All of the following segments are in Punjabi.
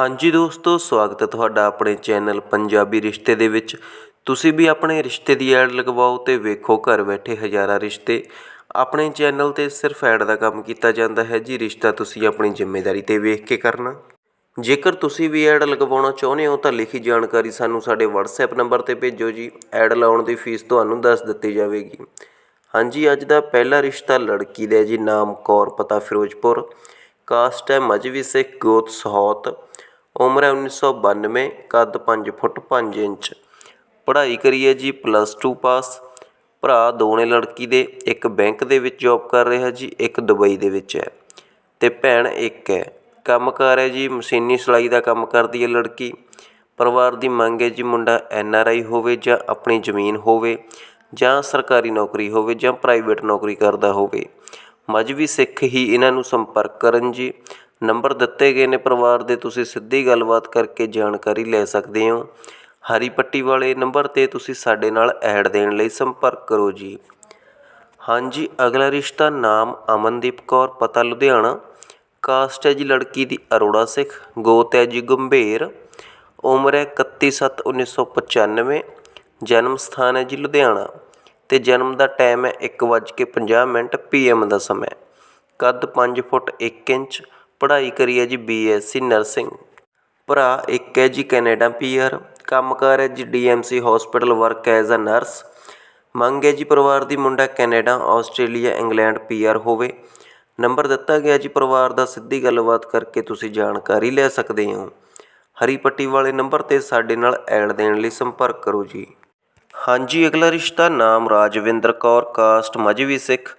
ਹਾਂਜੀ ਦੋਸਤੋ, ਸਵਾਗਤ ਹੈ ਤੁਹਾਡਾ ਆਪਣੇ ਚੈਨਲ ਪੰਜਾਬੀ ਰਿਸ਼ਤੇ ਦੇ ਵਿੱਚ। ਤੁਸੀਂ ਵੀ ਆਪਣੇ ਰਿਸ਼ਤੇ ਦੀ ਐਡ ਲਗਵਾਓ ਤੇ ਵੇਖੋ, ਘਰ ਬੈਠੇ ਹਜ਼ਾਰਾਂ ਰਿਸ਼ਤੇ। ਆਪਣੇ ਚੈਨਲ ਤੇ ਸਿਰਫ ਐਡ ਦਾ ਕੰਮ ਕੀਤਾ ਜਾਂਦਾ ਹੈ ਜੀ, ਰਿਸ਼ਤਾ ਤੁਸੀਂ ਆਪਣੀ ਜ਼ਿੰਮੇਵਾਰੀ ਤੇ ਵੇਖ ਕੇ ਕਰਨਾ। ਜੇਕਰ ਤੁਸੀਂ ਵੀ ਐਡ ਲਗਵਾਉਣਾ ਚਾਹੁੰਦੇ ਹੋ ਤਾਂ ਲਿਖੀ ਜਾਣਕਾਰੀ ਸਾਨੂੰ ਸਾਡੇ WhatsApp ਨੰਬਰ ਤੇ ਭੇਜੋ ਜੀ। ਐਡ ਲਾਉਣ ਦੀ ਫੀਸ ਤੁਹਾਨੂੰ ਦੱਸ ਦਿੱਤੀ ਜਾਵੇਗੀ। ਹਾਂਜੀ, ਅੱਜ ਦਾ ਪਹਿਲਾ ਰਿਸ਼ਤਾ ਲੜਕੀ ਦਾ ਜੀ, ਨਾਮ ਕੌਰ, ਪਤਾ ਫਿਰੋਜ਼ਪੁਰ। ਕਾਸਟ ਹੈ ਮਜਵੀ ਸਿੱਖ, ਗੋਤ ਸਹੌਤ ਉਮਰ ਹੈ 1992 ਕੱਦ ਪੰਜ ਫੁੱਟ ਪੰਜ ਇੰਚ। ਪੜ੍ਹਾਈ ਕਰੀ ਹੈ ਜੀ ਪਲੱਸ ਟੂ ਪਾਸ ਭਰਾ ਦੋ ਨੇ ਲੜਕੀ ਦੇ, ਇੱਕ ਬੈਂਕ ਦੇ ਵਿੱਚ ਜੋਬ ਕਰ ਰਿਹਾ ਜੀ, ਇੱਕ ਦੁਬਈ ਦੇ ਵਿੱਚ ਹੈ। ਅਤੇ ਭੈਣ ਇੱਕ ਹੈ। ਕੰਮ ਕਾਰ ਹੈ ਜੀ, ਮਸ਼ੀਨੀ ਸਿਲਾਈ ਦਾ ਕੰਮ ਕਰਦੀ ਹੈ ਲੜਕੀ। ਪਰਿਵਾਰ ਦੀ ਮੰਗ ਹੈ ਜੀ ਮੁੰਡਾ ਐਨ ਆਰ ਆਈ ਹੋਵੇ ਜਾਂ ਆਪਣੀ ਜ਼ਮੀਨ ਹੋਵੇ, ਜਾਂ ਸਰਕਾਰੀ ਨੌਕਰੀ ਹੋਵੇ, ਜਾਂ ਪ੍ਰਾਈਵੇਟ ਨੌਕਰੀ ਕਰਦਾ ਹੋਵੇ। ਮਜਬੀ ਸਿੱਖ ਹੀ ਇਹਨਾਂ ਨੂੰ ਸੰਪਰਕ ਕਰਨ ਜੀ। ਨੰਬਰ ਦਿੱਤੇ ਗਏ ਨੇ ਪਰਿਵਾਰ ਦੇ, ਤੁਸੀਂ ਸਿੱਧੀ ਗੱਲਬਾਤ ਕਰਕੇ ਜਾਣਕਾਰੀ ਲੈ ਸਕਦੇ ਹੋ। ਹਰੀ ਪੱਟੀ ਵਾਲੇ ਨੰਬਰ ਤੇ ਤੁਸੀਂ ਸਾਡੇ ਨਾਲ ਐਡ ਦੇਣ ਲਈ ਸੰਪਰਕ ਕਰੋ ਜੀ। ਹਾਂਜੀ, ਅਗਲਾ ਰਿਸ਼ਤਾ ਨਾਮ ਅਮਨਦੀਪ ਕੌਰ, ਪਤਾ ਲੁਧਿਆਣਾ। ਕਾਸਟ ਹੈ ਜੀ ਲੜਕੀ ਦੀ ਅਰੋੜਾ ਸਿੱਖ, ਗੋਤ ਹੈ ਜੀ ਗੰਭੀਰ। ਉਮਰ ਹੈ 31/7/1995 ਜਨਮ ਸਥਾਨ ਹੈ ਜੀ ਲੁਧਿਆਣਾ। ਤੇ ਜਨਮ ਦਾ ਟਾਈਮ ਹੈ 1:50 ਮਿੰਟ ਪੀਐਮ ਦਾ ਸਮਾਂ ਕੱਦ 5 ਫੁੱਟ 1 ਇੰਚ ਪੜ੍ਹਾਈ ਕਰੀ ਹੈ ਜੀ ਬੀਐਸਸੀ ਨਰਸਿੰਗ। ਭਰਾ ਇੱਕ ਹੈ ਜੀ ਕੈਨੇਡਾ ਪੀਆਰ ਕੰਮਕਾਰ ਹੈ ਜੀ DMC hospital work as a nurse ਮੰਗ ਹੈ ਜੀ ਪਰਿਵਾਰ ਦੀ ਮੁੰਡਾ ਕੈਨੇਡਾ, ਆਸਟ੍ਰੇਲੀਆ, ਇੰਗਲੈਂਡ ਪੀਆਰ ਹੋਵੇ। ਨੰਬਰ ਦਿੱਤਾ ਗਿਆ ਜੀ ਪਰਿਵਾਰ ਦਾ, ਸਿੱਧੀ ਗੱਲਬਾਤ ਕਰਕੇ ਤੁਸੀਂ ਜਾਣਕਾਰੀ ਲੈ ਸਕਦੇ ਹੋ। ਹਰੀ ਪੱਟੀ ਵਾਲੇ ਨੰਬਰ ਤੇ ਸਾਡੇ ਨਾਲ ਐਡ ਦੇਣ ਲਈ ਸੰਪਰਕ ਕਰੋ ਜੀ। ਹਾਂਜੀ, ਅਗਲਾ ਰਿਸ਼ਤਾ ਨਾਮ ਰਾਜਵਿੰਦਰ ਕੌਰ ਕਾਸਟ ਮਜਵੀ ਸਿੱਖ।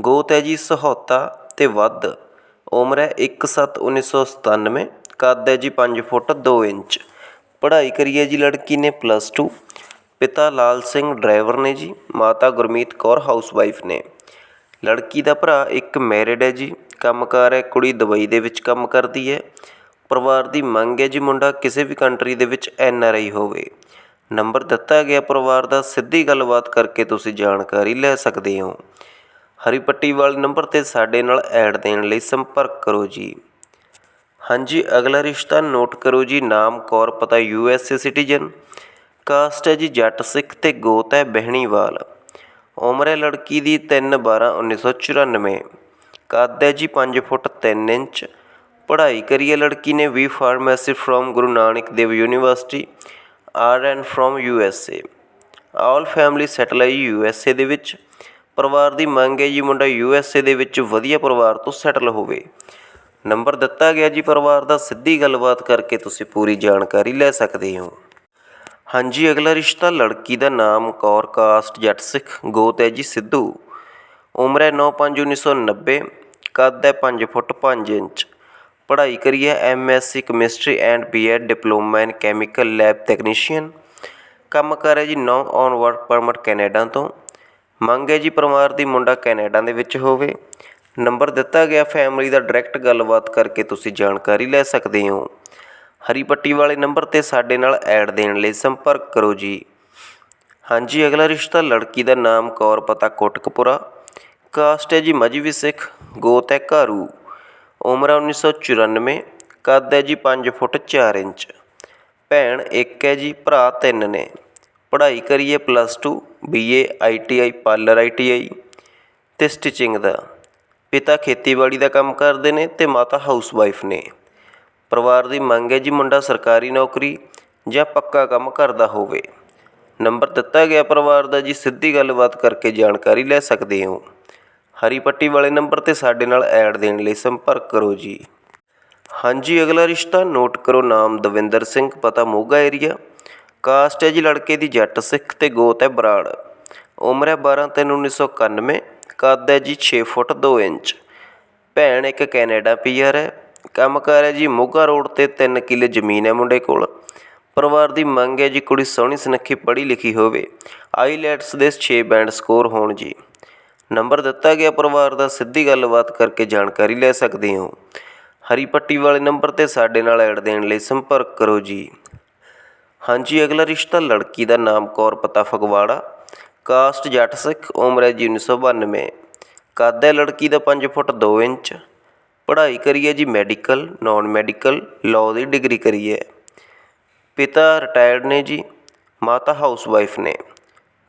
ਗੋਤ ਹੈ ਜੀ ਸਹੌਤਾ ਤੇ ਵੱਧ। ਉਮਰ ਹੈ 1/7/1997 ਕੱਦ ਹੈ ਜੀ ਪੰਜ ਫੁੱਟ ਦੋ ਇੰਚ। ਪੜ੍ਹਾਈ ਕਰੀ ਹੈ ਜੀ ਲੜਕੀ ਨੇ ਪਲੱਸ ਟੂ ਪਿਤਾ ਲਾਲ ਸਿੰਘ ਡਰਾਈਵਰ ਨੇ ਜੀ, ਮਾਤਾ ਗੁਰਮੀਤ ਕੌਰ ਹਾਊਸਵਾਈਫ ਨੇ। ਲੜਕੀ ਦਾ ਭਰਾ ਇੱਕ ਮੈਰਿਡ ਹੈ ਜੀ, ਕੰਮਕਾਰ ਹੈ, ਕੁੜੀ ਦੁਬਈ ਦੇ ਵਿੱਚ ਕੰਮ ਕਰਦੀ ਹੈ। ਪਰਿਵਾਰ ਦੀ ਮੰਗ ਹੈ ਜੀ ਮੁੰਡਾ ਕਿਸੇ ਵੀ ਕੰਟਰੀ ਦੇ ਵਿੱਚ ਐਨ ਆਰ ਆਈ ਹੋਵੇ। ਨੰਬਰ ਦਿੱਤਾ ਗਿਆ ਪਰਿਵਾਰ ਦਾ, ਸਿੱਧੀ ਗੱਲਬਾਤ ਕਰਕੇ ਤੁਸੀਂ ਜਾਣਕਾਰੀ ਲੈ ਸਕਦੇ ਹੋ। ਹਰੀ ਪੱਟੀ ਵਾਲੇ ਨੰਬਰ ਤੇ ਸਾਡੇ ਨਾਲ ਐਡ ਦੇਣ ਲਈ ਸੰਪਰਕ ਕਰੋ ਜੀ। ਹਾਂਜੀ, ਅਗਲਾ ਰਿਸ਼ਤਾ ਨੋਟ ਕਰੋ ਜੀ, ਨਾਮ ਕੌਰ, ਪਤਾ U S A citizen. Caste ਹੈ ਜੀ ਜੱਟ ਸਿੱਖ ਤੇ ਗੋਤ ਹੈ ਬਹਿਣੀਵਾਲ ਉਮਰ ਹੈ ਲੜਕੀ ਦੀ 3/12/1994 ਕੱਦ ਹੈ ਜੀ 5 ਫੁੱਟ 3 ਇੰਚ। ਪੜ੍ਹਾਈ ਕਰੀ ਹੈ ਲੜਕੀ ਨੇ ਵੀ pharmacy from Guru Nanak Dev university, R and from U S A. All family settle ਹੈ ਯੂ ਐਸ ਏ ਦੇ ਵਿੱਚ। ਪਰਿਵਾਰ ਦੀ ਮੰਗ ਹੈ ਜੀ ਮੁੰਡਾ ਯੂ ਐਸ ਏ ਦੇ ਵਿੱਚ ਵਧੀਆ ਪਰਿਵਾਰ ਤੋਂ ਸੈਟਲ ਹੋਵੇ। ਨੰਬਰ ਦਿੱਤਾ ਗਿਆ ਜੀ ਪਰਿਵਾਰ ਦਾ, ਸਿੱਧੀ ਗੱਲਬਾਤ ਕਰਕੇ ਤੁਸੀਂ ਪੂਰੀ ਜਾਣਕਾਰੀ ਲੈ ਸਕਦੇ ਹੋ। ਹਾਂਜੀ, ਅਗਲਾ ਰਿਸ਼ਤਾ ਲੜਕੀ ਦਾ ਨਾਮ ਕੌਰ, ਕਾਸਟ ਜੱਟ ਸਿੱਖ, ਗੋਤ ਹੈ ਜੀ ਸਿੱਧੂ। ਉਮਰ ਹੈ 9/5/1990 ਕੱਦ ਹੈ 5 ਫੁੱਟ 5 ਇੰਚ। ਪੜ੍ਹਾਈ ਕਰੀ ਹੈ MSc chemistry and BEd diploma in chemical lab technician. ਕੰਮ ਕਰ ਹੈ ਜੀ ਨੌ ਔਨ ਵਰਕ ਪਰਮਿਟ ਕੈਨੇਡਾ ਤੋਂ। ਮੰਗ ਹੈ ਜੀ ਪਰਿਵਾਰ ਦੀ ਮੁੰਡਾ ਕੈਨੇਡਾ ਦੇ ਵਿੱਚ ਹੋਵੇ। ਨੰਬਰ ਦਿੱਤਾ ਗਿਆ ਫੈਮਿਲੀ ਦਾ ਡਾਇਰੈਕਟ ਗੱਲਬਾਤ ਕਰਕੇ ਤੁਸੀਂ ਜਾਣਕਾਰੀ ਲੈ ਸਕਦੇ ਹੋ। ਹਰੀ ਪੱਟੀ ਵਾਲੇ ਨੰਬਰ ਤੇ ਸਾਡੇ ਨਾਲ ਐਡ ਦੇਣ ਲਈ ਸੰਪਰਕ ਕਰੋ ਜੀ। ਹਾਂਜੀ, ਅਗਲਾ ਰਿਸ਼ਤਾ ਲੜਕੀ ਦਾ ਨਾਮ ਕੌਰ, ਪਤਾ ਕੋਟਕਪੁਰਾ। ਕਾਸਟ ਹੈ ਜੀ ਮਜਵੀ ਸਿੱਖ, ਗੋਤ ਹੈ ਘਾਰੂ। ਉਮਰ ਹੈ 1994 ਕੱਦ ਹੈ ਜੀ 5 ਫੁੱਟ 4 ਇੰਚ। ਭੈਣ ਇੱਕ ਹੈ ਜੀ ਭਰਾ ਤਿੰਨ ਨੇ। ਪੜ੍ਹਾਈ ਕਰੀਏ plus 2 BA ITI parlour ITI ਅਤੇ ਸਟਿਚਿੰਗ ਦਾ। ਪਿਤਾ ਖੇਤੀਬਾੜੀ ਦਾ ਕੰਮ ਕਰਦੇ ਨੇ ਅਤੇ ਮਾਤਾ ਹਾਊਸਵਾਈਫ ਨੇ। ਪਰਿਵਾਰ ਦੀ ਮੰਗ ਹੈ ਜੀ ਮੁੰਡਾ ਸਰਕਾਰੀ ਨੌਕਰੀ ਜਾਂ ਪੱਕਾ ਕੰਮ ਕਰਦਾ ਹੋਵੇ। ਨੰਬਰ ਦਿੱਤਾ ਗਿਆ ਪਰਿਵਾਰ ਦਾ ਜੀ, ਸਿੱਧੀ ਗੱਲਬਾਤ ਕਰਕੇ ਜਾਣਕਾਰੀ ਲੈ ਸਕਦੇ ਹੋ। ਹਰੀ ਪੱਟੀ ਵਾਲੇ ਨੰਬਰ ਤੇ ਸਾਡੇ ਨਾਲ ਐਡ ਦੇਣ ਲਈ ਸੰਪਰਕ ਕਰੋ ਜੀ। ਹਾਂਜੀ, ਅਗਲਾ ਰਿਸ਼ਤਾ ਨੋਟ ਕਰੋ, ਨਾਮ ਦਵਿੰਦਰ ਸਿੰਘ, ਪਤਾ ਮੋਗਾ ਏਰੀਆ ਕਾਸਟ ਹੈ ਜੀ ਲੜਕੇ ਦੀ ਜੱਟ, ਸਿੱਖ ਅਤੇ ਗੋਤ ਹੈ ਬਰਾੜ। ਉਮਰ ਹੈ 12/3/1991 ਕੱਦ ਹੈ ਜੀ ਛੇ ਫੁੱਟ ਦੋ ਇੰਚ। ਭੈਣ ਇੱਕ ਕੈਨੇਡਾ ਪੀਆਰ ਹੈ। ਕੰਮ ਕਾਰ ਹੈ ਜੀ ਮੋਗਾ ਰੋਡ ਤੇ 3 ਕਿੱਲੇ ਜ਼ਮੀਨ ਹੈ ਮੁੰਡੇ ਕੋਲ। ਪਰਿਵਾਰ ਦੀ ਮੰਗ ਹੈ ਜੀ ਕੁੜੀ ਸੋਹਣੀ ਸੁਨੱਖੀ ਪੜ੍ਹੀ ਲਿਖੀ ਹੋਵੇ। ਆਈਲੈਟਸ ਦੇ 6 ਬੈਂਡ ਸਕੋਰ ਹੋਣ ਜੀ। ਨੰਬਰ ਦਿੱਤਾ ਗਿਆ ਪਰਿਵਾਰ ਦਾ, ਸਿੱਧੀ ਗੱਲਬਾਤ ਕਰਕੇ ਜਾਣਕਾਰੀ ਲੈ ਸਕਦੇ ਹੋ। ਹਰੀ ਪੱਟੀ ਵਾਲੇ ਨੰਬਰ ਤੇ ਸਾਡੇ ਨਾਲ ਐਡ ਦੇਣ ਲਈ ਸੰਪਰਕ ਕਰੋ ਜੀ। ਹਾਂਜੀ, ਅਗਲਾ ਰਿਸ਼ਤਾ ਲੜਕੀ ਦਾ ਨਾਮ ਕੌਰ ਪਤਾ ਫਗਵਾੜਾ। ਕਾਸਟ ਜੱਟ ਸਿੱਖ, ਉਮਰ ਹੈ ਜੀ 1992 ਕੱਦ ਹੈ ਲੜਕੀ ਦਾ 5 ਫੁੱਟ 2 ਇੰਚ। ਪੜ੍ਹਾਈ ਕਰੀ ਹੈ ਜੀ ਮੈਡੀਕਲ, ਨਾਨ ਮੈਡੀਕਲ, ਲਾਅ ਦੀ ਡਿਗਰੀ ਕਰੀ ਹੈ। ਪਿਤਾ ਰਿਟਾਇਰਡ ਨੇ ਜੀ, ਮਾਤਾ ਹਾਊਸ ਵਾਈਫ ਨੇ।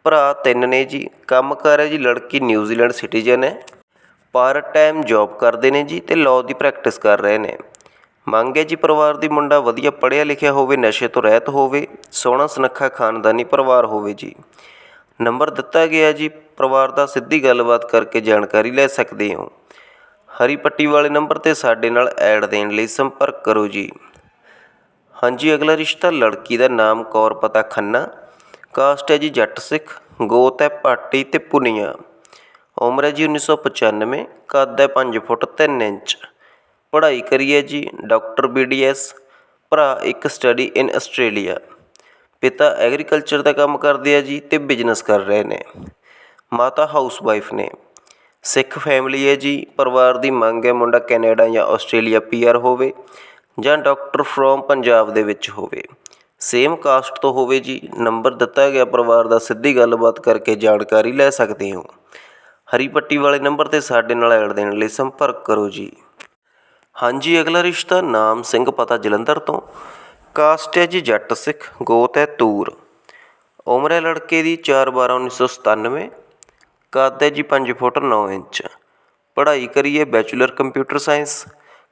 ਭਰਾ ਤਿੰਨ ਨੇ ਜੀ। ਕੰਮ ਕਰ ਹੈ ਜੀ ਲੜਕੀ ਨਿਊਜ਼ੀਲੈਂਡ ਸਿਟੀਜ਼ਨ ਹੈ। ਪਾਰਟ ਟਾਈਮ ਜੌਬ ਕਰਦੇ ਨੇ ਜੀ ਤੇ ਲਾਅ ਦੀ ਪ੍ਰੈਕਟਿਸ ਕਰ ਰਹੇ ਨੇ। ਮੰਗ ਹੈ ਜੀ ਪਰਿਵਾਰ ਦੀ ਮੁੰਡਾ ਵਧੀਆ ਪੜ੍ਹਿਆ ਲਿਖਿਆ ਹੋਵੇ, ਨਸ਼ੇ ਤੋਂ ਰਹਿਤ ਹੋਵੇ, ਸੋਹਣਾ ਸੁਨੱਖਾ ਖਾਨਦਾਨੀ ਪਰਿਵਾਰ ਹੋਵੇ ਜੀ। ਨੰਬਰ ਦਿੱਤਾ ਗਿਆ ਜੀ, ਪਰਿਵਾਰ ਦਾ ਸਿੱਧੀ ਗੱਲਬਾਤ ਕਰਕੇ ਜਾਣਕਾਰੀ ਲੈ ਸਕਦੇ ਹੋ। ਹਰੀ ਪੱਟੀ ਵਾਲੇ ਨੰਬਰ ਤੇ ਸਾਡੇ ਨਾਲ ਐਡ ਦੇਣ ਲਈ ਸੰਪਰਕ ਕਰੋ ਜੀ। ਹਾਂਜੀ, ਅਗਲਾ ਰਿਸ਼ਤਾ ਲੜਕੀ ਦਾ ਨਾਮ ਕੌਰ ਪਤਾ ਖੰਨਾ। ਕਾਸਟ ਹੈ ਜੀ ਜੱਟ ਸਿੱਖ, ਗੋਤ ਹੈ ਪਾਟੀ ਤੇ ਪੁਨੀਆ। ਉਮਰ ਹੈ ਜੀ 1995 ਕੱਦ ਹੈ 5 ਫੁੱਟ 3 ਇੰਚ। ਪੜ੍ਹਾਈ ਕਰੀ ਹੈ ਜੀ, ਡਾਕਟਰ ਬੀ ਡੀ ਬੀਡੀਐਸ ਭਰਾ ਇੱਕ ਸਟੱਡੀ ਇਨ ਆਸਟ੍ਰੇਲੀਆ ਪਿਤਾ ਐਗਰੀਕਲਚਰ ਦਾ ਕੰਮ ਕਰਦੇ ਆ ਜੀ ਅਤੇ ਬਿਜ਼ਨਸ ਕਰ ਰਹੇ ਨੇ। ਮਾਤਾ ਹਾਊਸ ਵਾਈਫ ਨੇ। ਸਿੱਖ ਫੈਮਿਲੀ ਹੈ ਜੀ, ਪਰਿਵਾਰ ਦੀ ਮੰਗ ਹੈ ਮੁੰਡਾ ਕੈਨੇਡਾ ਜਾਂ ਆਸਟ੍ਰੇਲੀਆ ਪੀਆਰ ਹੋਵੇ ਜਾਂ ਡਾਕਟਰ ਫਰੋਮ ਪੰਜਾਬ ਦੇ ਵਿੱਚ ਹੋਵੇ। ਸੇਮ ਕਾਸਟ ਤੋਂ ਹੋਵੇ ਜੀ ਨੰਬਰ ਦਿੱਤਾ ਗਿਆ ਪਰਿਵਾਰ ਦਾ, ਸਿੱਧੀ ਗੱਲਬਾਤ ਕਰਕੇ ਜਾਣਕਾਰੀ ਲੈ ਸਕਦੇ ਹੋ। ਹਰੀ ਪੱਟੀ ਵਾਲੇ ਨੰਬਰ ਤੇ ਸਾਡੇ ਨਾਲ ਐਡ ਦੇਣ ਲਈ ਸੰਪਰਕ ਕਰੋ ਜੀ। ਹਾਂਜੀ, ਅਗਲਾ ਰਿਸ਼ਤਾ ਨਾਮ ਸਿੰਘ, ਪਤਾ ਜਲੰਧਰ ਤੋਂ। ਕਾਸਟ ਹੈ ਜੀ ਜੱਟ ਸਿੱਖ, ਗੋਤ ਹੈ ਤੂਰ। ਉਮਰ ਹੈ ਲੜਕੇ ਦੀ 4/12/1997 ਕੱਦ ਹੈ ਜੀ 5 ਫੁੱਟ 9 ਇੰਚ। ਪੜ੍ਹਾਈ ਕਰੀਏ ਬੈਚਲਰ ਕੰਪਿਊਟਰ ਸਾਇੰਸ।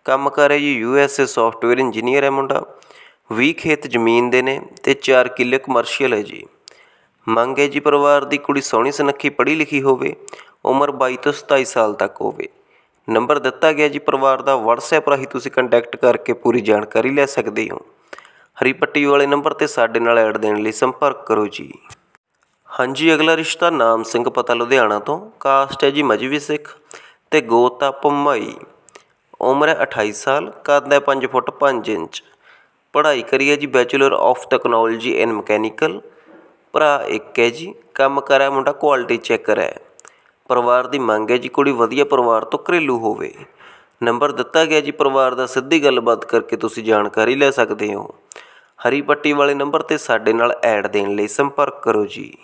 ਕੰਮ ਕਰ ਜੀ U S A software engineer ਹੈ ਮੁੰਡਾ। 20 ਖੇਤ ਜ਼ਮੀਨ ਦੇ ਨੇ ਤੇ 4 ਕਿੱਲੇ ਕਮਰਸ਼ੀਅਲ ਹੈ ਜੀ। ਮੰਗ ਹੈ ਜੀ ਪਰਿਵਾਰ ਦੀ ਕੁੜੀ ਸੋਹਣੀ ਸੁਨੱਖੀ ਪੜ੍ਹੀ ਲਿਖੀ ਹੋਵੇ। ਉਮਰ 22 ਤੋਂ 27 ਸਾਲ ਤੱਕ ਹੋਵੇ। ਨੰਬਰ ਦਿੱਤਾ ਗਿਆ ਜੀ ਪਰਿਵਾਰ ਦਾ, WhatsApp ਰਾਹੀਂ ਤੁਸੀਂ ਕੰਟੈਕਟ ਕਰਕੇ ਪੂਰੀ ਜਾਣਕਾਰੀ ਲੈ ਸਕਦੇ ਹੋ। ਹਰੀ ਪੱਟੀ ਵਾਲੇ ਨੰਬਰ ਤੇ ਸਾਡੇ ਨਾਲ ਐਡ ਦੇਣ ਲਈ ਸੰਪਰਕ ਕਰੋ ਜੀ। ਹਾਂਜੀ, ਅਗਲਾ ਰਿਸ਼ਤਾ ਨਾਮ ਸਿੰਘ ਪਤਾ, ਲੁਧਿਆਣਾ ਤੋਂ। ਕਾਸਟ ਹੈ ਜੀ ਮਜਵੀ ਸਿੱਖ ਤੇ ਗੋਤਾ ਆ ਉਮਰ ਹੈ 28 ਸਾਲ, ਕੱਦ ਹੈ 5 ਫੁੱਟ 5 ਇੰਚ। ਪੜ੍ਹਾਈ ਕਰੀ ਹੈ ਜੀ bachelor of technology in mechanical ਭਰਾ ਇੱਕ ਹੈ ਜੀ, ਕੰਮ ਕਰ ਮੁੰਡਾ ਕੁਆਲਿਟੀ ਚੈੱਕਰ ਹੈ। ਪਰਿਵਾਰ ਦੀ ਮੰਗ ਹੈ ਜੀ ਕੁੜੀ ਵਧੀਆ ਪਰਿਵਾਰ ਤੋਂ ਘਰੇਲੂ ਹੋਵੇ। ਨੰਬਰ ਦਿੱਤਾ ਗਿਆ ਜੀ ਪਰਿਵਾਰ ਦਾ, ਸਿੱਧੀ ਗੱਲਬਾਤ ਕਰਕੇ ਤੁਸੀਂ ਜਾਣਕਾਰੀ ਲੈ ਸਕਦੇ ਹੋ। ਹਰੀ ਪੱਟੀ ਵਾਲੇ ਨੰਬਰ ਤੇ ਸਾਡੇ ਨਾਲ ਐਡ ਦੇਣ ਲਈ ਸੰਪਰਕ ਕਰੋ ਜੀ।